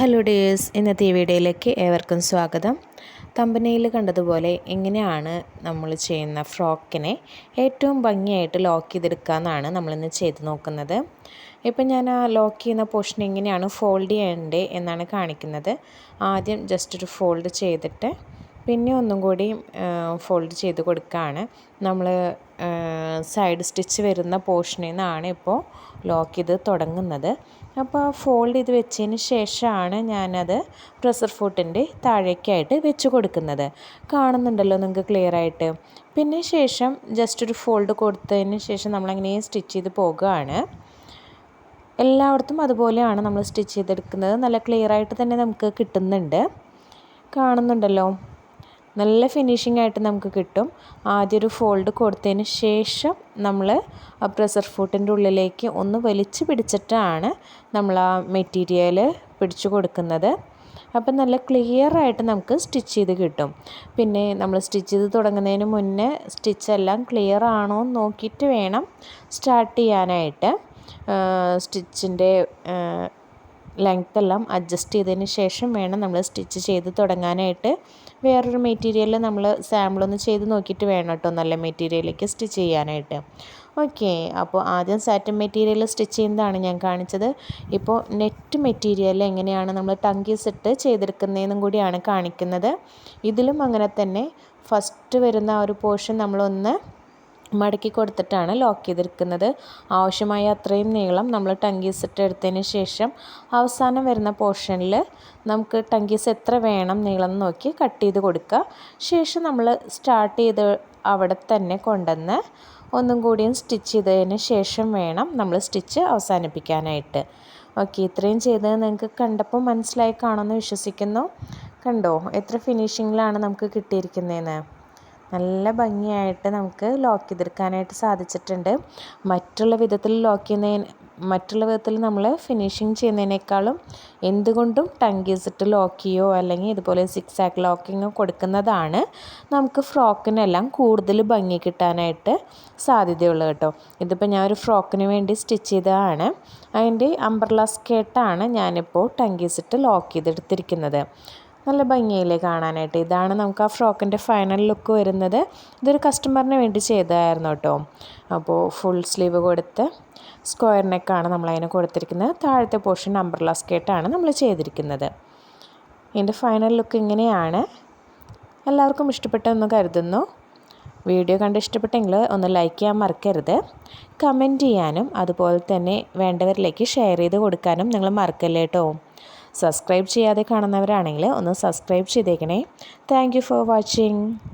Hello ഡേഴ്സ് ഇന്നത്തെ ഈ വീഡിയോയിലേക്ക് ഏവർക്കും സ്വാഗതം. തമ്പനയിൽ കണ്ടതുപോലെ എങ്ങനെയാണ് നമ്മൾ ചെയ്യുന്ന ഫ്രോക്കിനെ ഏറ്റവും ഭംഗിയായിട്ട് ലോക്ക് ചെയ്തെടുക്കാമെന്നാണ് നമ്മളിന്ന് ചെയ്ത് നോക്കുന്നത്. ഇപ്പം ഞാൻ ആ ലോക്ക് ചെയ്യുന്ന പോർഷൻ എങ്ങനെയാണ് ഫോൾഡ് ചെയ്യേണ്ടത് എന്നാണ് കാണിക്കുന്നത്. ആദ്യം ജസ്റ്റ് ഒരു ഫോൾഡ് ചെയ്തിട്ട് പിന്നെ ഒന്നും കൂടി ഫോൾഡ് ചെയ്ത് കൊടുക്കുകയാണ്. നമ്മൾ സൈഡ് സ്റ്റിച്ച് വരുന്ന പോർഷനിൽ നിന്നാണ് ഇപ്പോൾ ലോക്ക് ചെയ്ത് തുടങ്ങുന്നത്. അപ്പോൾ ഫോൾഡ് ചെയ്ത് വെച്ചതിന് ശേഷമാണ് ഞാനത് പ്രഷർ ഫുട്ടിന്റെ താഴേക്കായിട്ട് വെച്ച് കൊടുക്കുന്നത്. കാണുന്നുണ്ടല്ലോ നിങ്ങൾക്ക് ക്ലിയർ ആയിട്ട്. പിന്നെ ശേഷം ജസ്റ്റ് ഒരു ഫോൾഡ് കൊടുത്തതിന് ശേഷം നമ്മളങ്ങനെ സ്റ്റിച്ച് ചെയ്ത് പോകുകയാണ് എല്ലായിടത്തും അതുപോലെയാണ് നമ്മൾ സ്റ്റിച്ച് ചെയ്തെടുക്കുന്നത്. നല്ല ക്ലിയർ ആയിട്ട് തന്നെ നമുക്ക് കിട്ടുന്നുണ്ട്. കാണുന്നുണ്ടല്ലോ. നല്ല ഫിനിഷിംഗ് ആയിട്ട് നമുക്ക് കിട്ടും. ആദ്യം ഒരു ഫോൾഡ് കൊടുത്തതിന് ശേഷം നമ്മൾ ആ പ്രഷർ ഫുട്ടിന്റെ ഉള്ളിലേക്ക് ഒന്ന് വലിച്ചു പിടിച്ചിട്ടാണ് നമ്മൾ ആ മെറ്റീരിയൽ പിടിച്ചു കൊടുക്കുന്നത്. അപ്പം നല്ല ക്ലിയർ ആയിട്ട് നമുക്ക് സ്റ്റിച്ച് ചെയ്ത് കിട്ടും. പിന്നെ നമ്മൾ സ്റ്റിച്ച് ചെയ്ത് തുടങ്ങുന്നതിന് മുന്നേ സ്റ്റിച്ചെല്ലാം ക്ലിയർ ആണോ എന്ന് നോക്കിയിട്ട് വേണം സ്റ്റാർട്ട് ചെയ്യാനായിട്ട്. സ്റ്റിച്ചിന്റെ ലെങ്ത് എല്ലാം അഡ്ജസ്റ്റ് ചെയ്തതിന് ശേഷം വേണം നമ്മൾ സ്റ്റിച്ച് ചെയ്ത് തുടങ്ങാനായിട്ട്. വേറൊരു മെറ്റീരിയൽ നമ്മൾ സാമ്പിളൊന്ന് ചെയ്ത് നോക്കിയിട്ട് വേണം കേട്ടോ നല്ല മെറ്റീരിയലിലേക്ക് സ്റ്റിച്ച് ചെയ്യാനായിട്ട്. ഓക്കെ അപ്പോൾ ആദ്യം സാറ്റൻ മെറ്റീരിയൽ സ്റ്റിച്ച് ചെയ്യുന്നതാണ് ഞാൻ കാണിച്ചത്. ഇപ്പോൾ നെറ്റ് മെറ്റീരിയൽ എങ്ങനെയാണ് നമ്മൾ ടങ്കീസ് ഇട്ട് ചെയ്തെടുക്കുന്നതെന്നും കൂടിയാണ് കാണിക്കുന്നത്. ഇതിലും അങ്ങനെ തന്നെ ഫസ്റ്റ് വരുന്ന ആ ഒരു പോർഷൻ നമ്മളൊന്ന് മടക്കി കൊടുത്തിട്ടാണ് ലോക്ക് ചെയ്തിരിക്കുന്നത്. ആവശ്യമായ അത്രയും നീളം നമ്മൾ ടങ്കീസ് ഇട്ട് എടുത്തതിന് ശേഷം അവസാനം വരുന്ന പോർഷനിൽ നമുക്ക് ടങ്കീസ് എത്ര വേണം നീളം നോക്കി കട്ട് ചെയ്ത് കൊടുക്കുക. ശേഷം നമ്മൾ സ്റ്റാർട്ട് ചെയ്ത് അവിടെ തന്നെ കൊണ്ടുവന്ന് ഒന്നും കൂടിയും സ്റ്റിച്ച് ചെയ്തതിന് ശേഷം വേണം നമ്മൾ സ്റ്റിച്ച് അവസാനിപ്പിക്കാനായിട്ട്. ഓക്കെ ഇത്രയും ചെയ്തത് നിങ്ങൾക്ക് കണ്ടപ്പോൾ മനസ്സിലായി കാണുമെന്ന് വിശ്വസിക്കുന്നു. കണ്ടോ എത്ര ഫിനിഷിങ്ങിലാണ് നമുക്ക് കിട്ടിയിരിക്കുന്നതെന്ന്? നല്ല ഭംഗിയായിട്ട് നമുക്ക് ലോക്ക് ചെയ്തെടുക്കാനായിട്ട് സാധിച്ചിട്ടുണ്ട്. മറ്റുള്ള വിധത്തിൽ ലോക്ക് ചെയ്യുന്നതിന് മറ്റുള്ള വിധത്തിൽ നമ്മൾ ഫിനിഷിങ് ചെയ്യുന്നതിനേക്കാളും എന്തുകൊണ്ടും ടങ്കീസിട്ട് ലോക്ക് ചെയ്യോ അല്ലെങ്കിൽ ഇതുപോലെ സിക്സ് ആക്ക് ലോക്കിങ്ങോ കൊടുക്കുന്നതാണ് നമുക്ക് ഫ്രോക്കിനെല്ലാം കൂടുതൽ ഭംഗി കിട്ടാനായിട്ട് സാധ്യതയുള്ളത് കേട്ടോ. ഇതിപ്പോൾ ഞാൻ ഒരു ഫ്രോക്കിന് വേണ്ടി സ്റ്റിച്ച് ചെയ്തതാണ്. അതിന്റെ അംബ്രല സ്കേർട്ടാണ് ഞാനിപ്പോൾ ടങ്കീസിട്ട് ലോക്ക് ചെയ്തെടുത്തിരിക്കുന്നത്. നല്ല ഭംഗിയില്ലേ കാണാനായിട്ട്? ഇതാണ് നമുക്ക് ആ ഫ്രോക്കിന്റെ ഫൈനൽ ലുക്ക് വരുന്നത്. ഇതൊരു കസ്റ്റമറിന് വേണ്ടി ചെയ്തതായിരുന്നു കേട്ടോ. അപ്പോൾ ഫുൾ സ്ലീവ് കൊടുത്ത് സ്ക്വയർ നെക്കാണ് നമ്മളതിന് കൊടുത്തിരിക്കുന്നത്. താഴത്തെ പോർഷൻ അംബ്രല സ്കേർട്ടാണ് നമ്മൾ ചെയ്തിരിക്കുന്നത്. ഇതിന്റെ ഫൈനൽ ലുക്ക് ഇങ്ങനെയാണ്. എല്ലാവർക്കും ഇഷ്ടപ്പെട്ടെന്ന് കരുതുന്നു. വീഡിയോ കണ്ട് ഇഷ്ടപ്പെട്ടെങ്കിൽ ഒന്ന് ലൈക്ക് ചെയ്യാൻ മറക്കരുത്. കമന്റ് ചെയ്യാനും അതുപോലെ തന്നെ വേണ്ടവരിലേക്ക് ഷെയർ ചെയ്ത് കൊടുക്കാനും നിങ്ങൾ മറക്കല്ലേ കേട്ടോ. സബ്സ്ക്രൈബ് ചെയ്യാതെ കാണുന്നവരാണെങ്കിൽ ഒന്ന് സബ്സ്ക്രൈബ് ചെയ്തേക്കണേ. Thank for watching